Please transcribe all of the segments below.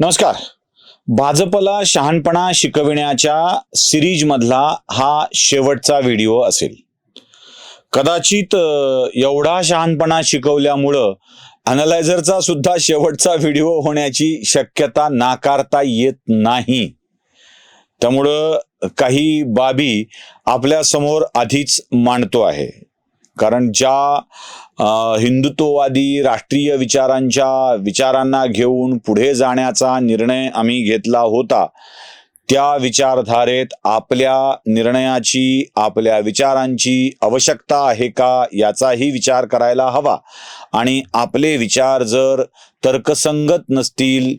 नमस्कार. भाजपला शहाणपणा शिकविण्याच्या सिरीज मधला हा शेवटचा व्हिडिओ असेल. कदाचित एवढा शहाणपणा शिकवल्यामुळं अनलायझरचा सुद्धा शेवटचा व्हिडिओ होण्याची शक्यता नाकारता येत नाही. त्यामुळं काही बाबी आपल्यासमोर आधीच मांडतो आहे. कारण ज्या हिंदुत्ववादी राष्ट्रीय विचारांच्या विचारांना घेऊन पुढे जाण्याचा निर्णय आम्ही घेतला होता. त्या विचारधारेत आपल्या निर्णयाची आपल्या विचारांची आवश्यकता आहे का याचाही विचार करायला हवा. आणि आपले विचार जर तर्कसंगत नसतील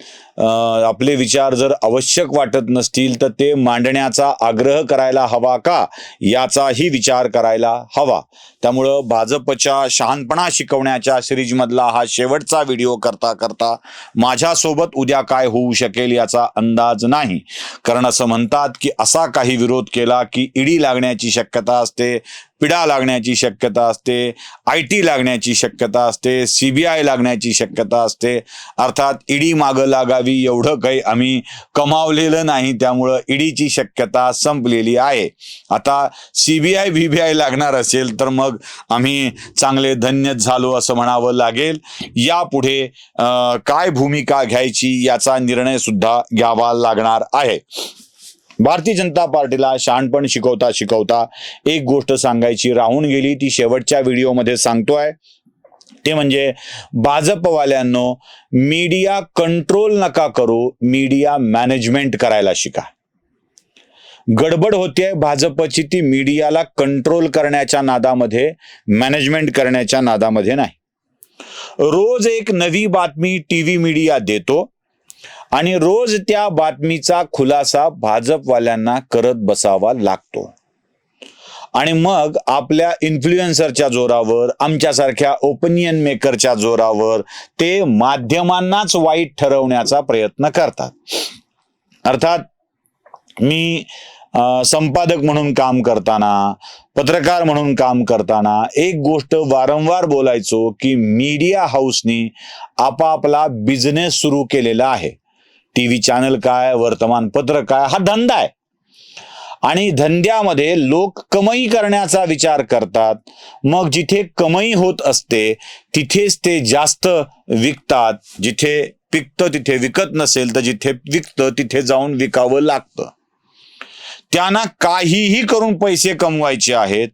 आपले विचार जर आवश्यक वाटत नसतील तर ते मांडण्याचा आग्रह करायला हवा का? याचाही विचार करायला हवा. त्यामुळं भाजपच्या शहाणपणा शिकवण्याच्या सिरीजमधला हा शेवटचा व्हिडिओ करता करता माझ्यासोबत उद्या काय होऊ शकेल याचा अंदाज नाही. कारण असं म्हणतात की असा काही विरोध केला की ईडी लागण्याची शक्यता असते पिढा लागण्याची शक्यता असते आय टी लागण्याची शक्यता असते सीबीआय लागण्याची शक्यता असते. अर्थात ईडी मागं लागावी एवढं काही आम्ही कमावलेलं नाही त्यामुळं ईडीची शक्यता संपलेली आहे. आता सीबीआय व्हीबीआय लागणार असेल तर मग आम्ही चांगले धन्य झालो असं म्हणावं लागेल. यापुढे काय भूमिका घ्यायची याचा निर्णय सुद्धा घ्यावा लागणार आहे. भारतीय जनता पार्टीला शहाणपण शिकवता शिकवता एक गोष्ट सांगायची. राहून गेली ती शेवटच्या व्हिडिओमध्ये सांगतोय. ते म्हणजे भाजपवाल्यांनो मीडिया कंट्रोल नका करू मीडिया मॅनेजमेंट करायला शिका. गडबड होते भाजपची ती मीडियाला कंट्रोल करण्याच्या नादामध्ये मॅनेजमेंट करण्याच्या नादामध्ये नाही. रोज एक नवी बातमी टी व्ही मीडिया देतो. आणि रोज त्या बातमीचा खुलासा भाजपवाल्यांना करत बसावा लागतो. आणि मग आपल्या इन्फ्लुएन्सरच्या जोरावर आमच्यासारख्या ओपिनियन मेकरच्या जोरावर ते माध्यमांनाच वाईट ठरवण्याचा प्रयत्न करतात. अर्थात मी संपादक म्हणून काम करताना पत्रकार म्हणून काम करताना एक गोष्ट वारंवार बोलायचो की मीडिया हाऊसनी आपापला बिझनेस सुरू केलेला आहे. टी व्ही चॅनल काय वर्तमानपत्र काय हा धंदा आहे. आणि धंद्यामध्ये लोक कमाई करण्याचा विचार करतात. मग जिथे कमाई होत असते तिथेच ते जास्त विकतात. जिथे पिकतं तिथे विकत नसेल तर जिथे विकतं तिथे जाऊन विकावं लागतं. त्यांना काहीही करून पैसे कमवायचे आहेत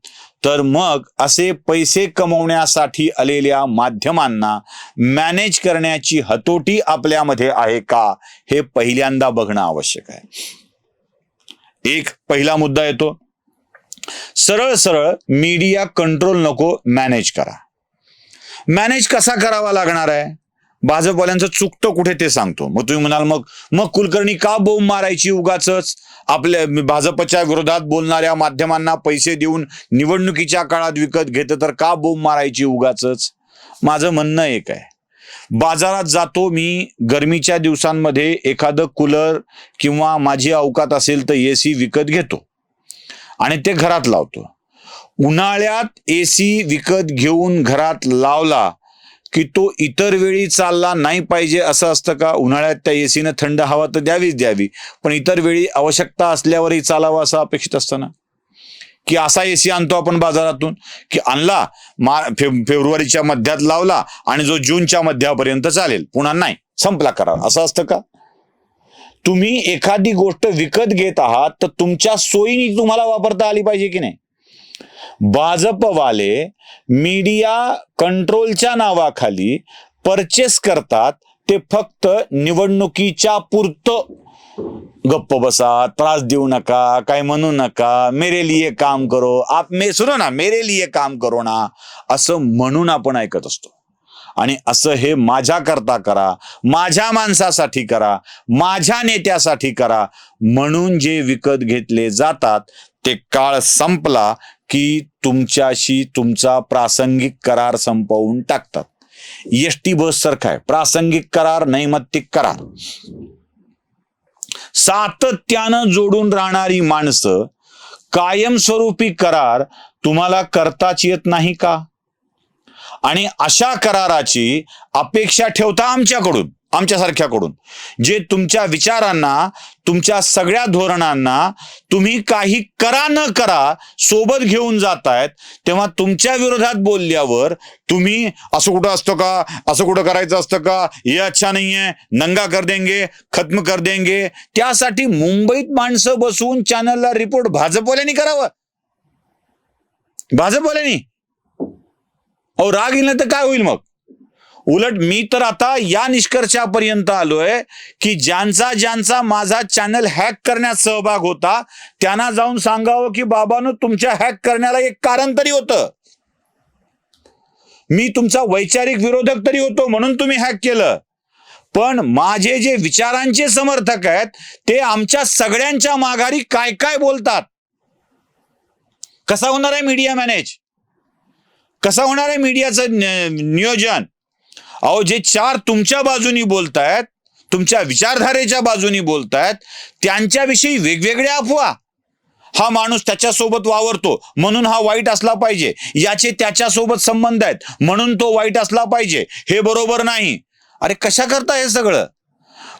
तर मग असे पैसे कमवण्यासाठी आलेल्या माध्यमांना मॅनेज करण्याची हतोटी आपल्यामध्ये आहे का हे पहिल्यांदा बघणं आवश्यक आहे. एक पहिला मुद्दा येतो. सरळ सरळ मीडिया कंट्रोल नको मॅनेज करा. मॅनेज कसा करावा लागणार आहे? भाजपवाल्यांचं चुकतं कुठे ते सांगतो. मग तुम्ही म्हणाल मग मग कुलकर्णी का बोंब मारायची उगाच आपल्या भाजपच्या विरोधात बोलणाऱ्या माध्यमांना पैसे देऊन निवडणुकीच्या काळात विकत घेतं तर का बोंब मारायची उगाच माझं म्हणणं एक आहे. बाजारात जातो मी गरमीच्या दिवसांमध्ये एखादं कूलर किंवा माझी अवकात असेल तर ए सी विकत घेतो आणि ते घरात लावतो. उन्हाळ्यात ए सी विकत घेऊन घरात लावला की तो इतर वेळी चालला नाही पाहिजे असं असतं का? उन्हाळ्यात त्या एसीनं थंड हवा तर द्यावीच द्यावी. पण इतर वेळी आवश्यकता असल्यावरही चालावं असं अपेक्षित असतं ना? की असा एसी आणतो आपण बाजारातून की आणला मा फे फेब्रुवारीच्या मध्यात लावला आणि जो जूनच्या मध्यापर्यंत चालेल. पुन्हा नाही संपला करा असं असतं का? तुम्ही एखादी गोष्ट विकत घेत आहात तर तुमच्या सोयीने तुम्हाला वापरता आली पाहिजे की नाही? भाजपवाले मीडिया कंट्रोलच्या नावाखाली परचेस करतात ते फक्त निवडणुकीच्या पुरतं. गप्प बसा त्रास देऊ नका काय म्हणू नका मेरे लिए काम करो आप मे सुनो ना मेरे लिए काम करो ना असं म्हणून आपण ऐकत असतो. आणि असं हे माझ्या करता करा माझ्या माणसासाठी करा माझ्या नेत्यासाठी करा म्हणून जे विकत घेतले जातात ते काळ संपला की तुमच्याशी तुमचा प्रासंगिक करार संपवून टाकतात. एस टी बस सारखा आहे. प्रासंगिक करार नैमत्तिक करार. सातत्यानं जोडून राहणारी माणसं कायमस्वरूपी करार तुम्हाला करताच येत नाही का? आणि अशा कराराची अपेक्षा ठेवता आमच्याकडून. आमच्यासारख्याकडून. जे तुमच्या विचारांना तुमच्या सगळ्या धोरणांना तुम्ही काही करा न करा सोबत घेऊन जातायत तेव्हा तुमच्या विरोधात बोलल्यावर तुम्ही असं कुठं असतं का असं कुठं करायचं असतं का हे अच्छा नाही आहे नंगा कर देंगे खत्म कर देंगे. त्यासाठी मुंबईत माणसं बसून चॅनलला रिपोर्ट भाजपवाल्यांनी करावं. भाजपवाल्यांनी. अहो राग येईल तर काय होईल मग? उलट मी तर आता या निष्कर्षापर्यंत आलोय की ज्यांचा ज्यांचा माझा चॅनल हॅक करण्यात सहभाग होता त्यांना जाऊन सांगावं की बाबांनो तुमच्या हॅक करण्याला एक कारण तरी होतं. मी तुमचा वैचारिक विरोधक तरी होतो म्हणून तुम्ही हॅक केलं. पण माझे जे विचारांचे समर्थक आहेत ते आमच्या सगळ्यांच्या माघारी काय काय बोलतात? कसा होणार आहे मीडिया मॅनेज कसा होणार आहे मीडियाचं नियोजन? अहो जे चार तुमच्या बाजूनी बोलतायत तुमच्या विचारधारेच्या बाजूनी बोलतायत त्यांच्याविषयी वेगवेगळ्या अफवा. हा माणूस त्याच्यासोबत वावरतो म्हणून हा वाईट असला पाहिजे. याचे त्याच्यासोबत संबंध आहेत म्हणून तो वाईट असला पाहिजे. हे बरोबर नाही. अरे कशा करता हे सगळं?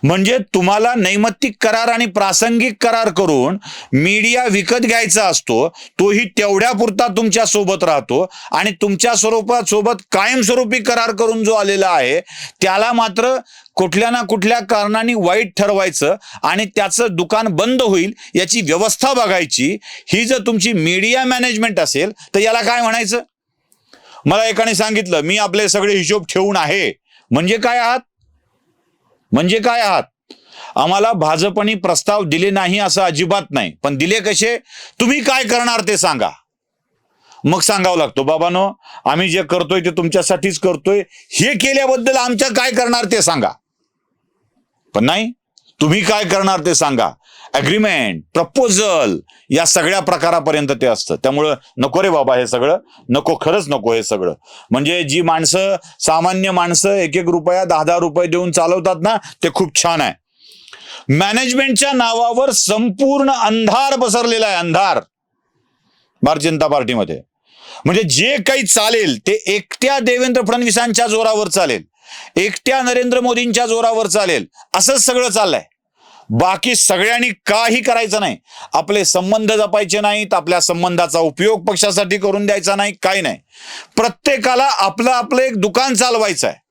म्हणजे तुम्हाला नैमित्तिक करार आणि प्रासंगिक करार करून मीडिया विकत घ्यायचा असतो तोही तेवढ्यापुरता तुमच्यासोबत राहतो आणि तुमच्या स्वरूपात सोबत कायमस्वरूपी करार करून जो आलेला आहे त्याला मात्र कुठल्या ना कुठल्या कारणाने वाईट ठरवायचं आणि त्याचं दुकान बंद होईल याची व्यवस्था बघायची. ही जर तुमची मीडिया मॅनेजमेंट असेल तर याला काय म्हणायचं? मला एकाने सांगितलं मी आपले सगळे हिशोब ठेवून आहे. म्हणजे काय आहात? म्हणजे काय आहात? आम्हाला भाजपनी प्रस्ताव दिले नाही असं अजिबात नाही. पण दिले कसे? तुम्ही काय करणार ते सांगा. मग सांगावं लागतो बाबानो आम्ही जे करतोय ते तुमच्यासाठीच करतोय. हे केल्याबद्दल आमच्या काय करणार ते सांगा. पण नाही तुम्ही काय करणार ते सांगा. अग्रीमेंट प्रपोजल या सगळ्या प्रकारापर्यंत ते असतं. त्यामुळं नको रे बाबा हे सगळं. नको खरंच नको हे सगळं. म्हणजे जी माणसं सामान्य माणसं एक एक रुपया दहा दहा रुपये देऊन चालवतात ना ते खूप छान आहे. मॅनेजमेंटच्या नावावर संपूर्ण अंधार पसरलेला आहे अंधार. भारतीय जनता पार्टीमध्ये. म्हणजे जे काही चालेल ते एकट्या देवेंद्र फडणवीसांच्या जोरावर चालेल. एकट्या नरेंद्र मोदींच्या जोरावर चालेल. असंच सगळं चाललंय. बाकी सगळ्यांनी काही करायचं नाही. आपले संबंध जपायचे नाहीत आपल्या संबंधाचा उपयोग पक्षासाठी करून द्यायचा नाही काही नाही. प्रत्येकाला आपलं आपलं एक दुकान चालवायचं आहे.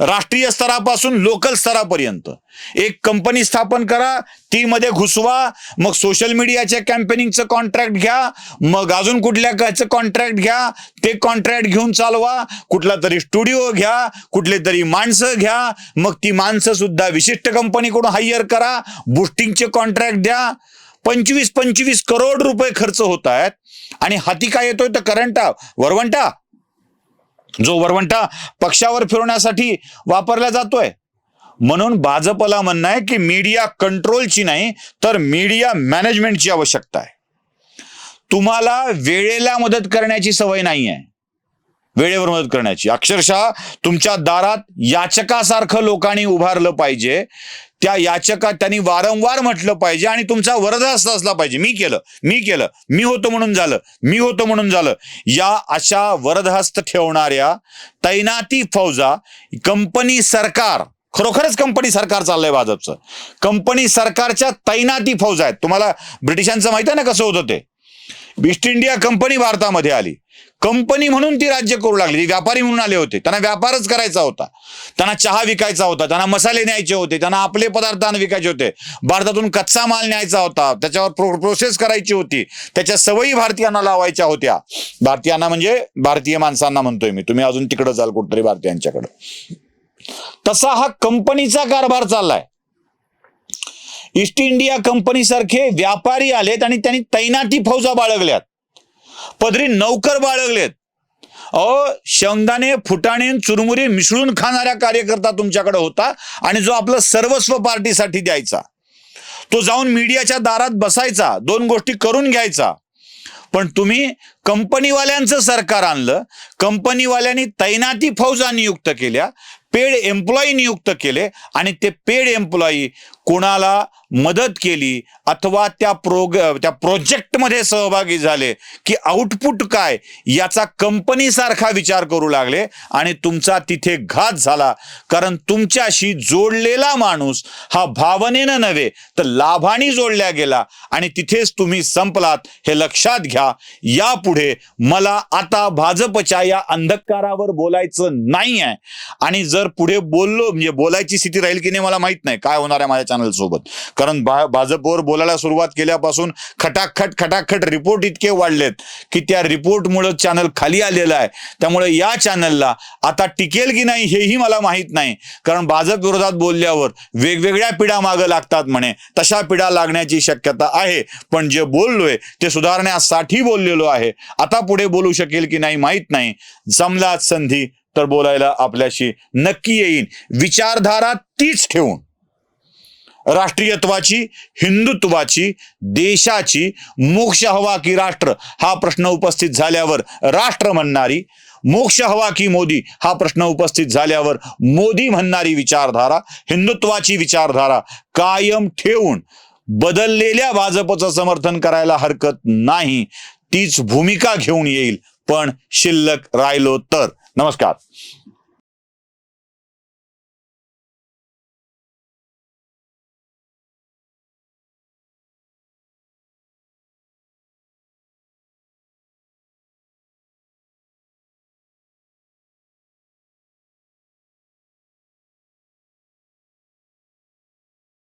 राष्ट्रीय स्तरापासून लोकल स्तरापर्यंत. एक कंपनी स्थापन करा ती मध्ये घुसवा मग सोशल मीडियाच्या कॅम्पेनिंगचं कॉन्ट्रॅक्ट घ्या मग अजून कुठल्या कायचं कॉन्ट्रॅक्ट घ्या ते कॉन्ट्रॅक्ट घेऊन चालवा कुठला तरी स्टुडिओ घ्या कुठले तरी माणसं घ्या मग ती माणसं सुद्धा विशिष्ट कंपनीकडून हायर करा बुस्टिंगचे कॉन्ट्रॅक्ट द्या. पंचवीस पंचवीस करोड रुपये खर्च होत आहेत. आणि हाती काय येतोय तर करंटा वरवंटा जो वरवंटा पक्षावर फिरवण्यासाठी वापरला जातोय. म्हणून भाजपला म्हणणं आहे की मीडिया कंट्रोलची नाही तर मीडिया मॅनेजमेंटची आवश्यकता आहे. तुम्हाला वेळेला मदत करण्याची सवय नाही आहे वेळेवर मदत करण्याची. अक्षरशः तुमच्या दारात याचकासारखं लोकांनी उभारलं पाहिजे त्या याचका त्यांनी वारंवार म्हटलं पाहिजे आणि तुमचा वरदहस्त असला पाहिजे. मी केलं मी केलं मी होतो म्हणून झालं मी होतो म्हणून झालं. या अशा वरदहस्त ठेवणाऱ्या तैनाती फौजा कंपनी सरकार खरोखरच कंपनी सरकार चाललंय भाजपचं. कंपनी सरकारच्या तैनाती फौजा आहेत. तुम्हाला ब्रिटिशांचं माहिती आहे ना कसं होतं ते? ईस्ट इंडिया कंपनी भारतामध्ये आली. कंपनी म्हणून ती राज्य करू लागली. ती व्यापारी म्हणून आले होते. त्यांना व्यापारच करायचा होता. त्यांना चहा विकायचा होता. त्यांना मसाले न्यायचे होते. त्यांना आपले पदार्थ विकायचे होते. भारतातून कच्चा माल न्यायचा होता. त्याच्यावर प्रो प्रोसेस करायची होती. त्याच्या सवयी भारतीयांना लावायच्या होत्या. भारतीयांना म्हणजे भारतीय माणसांना म्हणतोय मी. तुम्ही अजून तिकडे जाल कुठतरी भारतीयांच्याकडे. तसा हा कंपनीचा कारभार चाललाय. ईस्ट इंडिया कंपनी सारखे व्यापारी आलेत आणि त्यांनी तैनाती फौजा बाळगल्यात. पदरी नौकर बाळगलेत. अहो शेंगदाणे फुटाणे चुरमुरी मिसळून खाणाऱ्या कार्यकर्ता तुमच्याकडे होता आणि जो आपलं सर्वस्व पार्टीसाठी द्यायचा. तो जाऊन मीडियाच्या दारात बसायचा दोन गोष्टी करून घ्यायचा. पण तुम्ही कंपनीवाल्यांचं सरकार आणलं कंपनीवाल्यांनी तैनाती फौजा नियुक्त केल्या पेड एम्प्लॉई नियुक्त केले आणि ते पेड एम्प्लॉई कोणाला मदत केली अथवा त्या प्रोग त्या प्रोजेक्टमध्ये सहभागी झाले की आउटपुट काय याचा कंपनीसारखा विचार करू लागले आणि तुमचा तिथे घात झाला. कारण तुमच्याशी जोडलेला माणूस हा भावनेनं नव्हे तर लाभाने जोडल्या गेला आणि तिथेच तुम्ही संपलात हे लक्षात घ्या. यापुढे मला आता भाजपच्या या अंधकारावर बोलायचं नाही आहे आणि जर पुढे बोललो म्हणजे बोलायची स्थिती राहील की नाही मला माहीत नाही काय होणार आहे माझ्या चॅनल सोबत. कारण भाजपवर बोलायला सुरुवात केल्यापासून खटाखट खटाखट रिपोर्ट इतके वाढलेत की त्या रिपोर्टमुळे चॅनल खाली आलेलं आहे. त्यामुळे या चॅनलला आता टिकेल की नाही हेही मला माहीत नाही. कारण भाजप विरोधात बोलल्यावर वेगवेगळ्या पिढ्या मागं लागतात म्हणे. तशा पिढ्या लागण्याची शक्यता आहे. पण जे बोललोय ते सुधारण्यासाठी बोललेलो आहे. आता पुढे बोलू शकेल की नाही माहीत नाही. जमलाच संधी तर बोलायला आपल्याशी नक्की येईन. विचारधारा तीच ठेवून. राष्ट्रीयत्वाची हिंदुत्वाची देशाची मोक्ष हवा की राष्ट्र हा प्रश्न उपस्थित झाल्यावर राष्ट्र म्हणणारी मोक्ष हवा की मोदी हा प्रश्न उपस्थित झाल्यावर मोदी म्हणणारी विचारधारा हिंदुत्वाची विचारधारा कायम ठेवून बदललेल्या भाजपचं समर्थन करायला हरकत नाही. तीच भूमिका घेऊन येईल. पण शिल्लक राहिलो तर. नमस्कार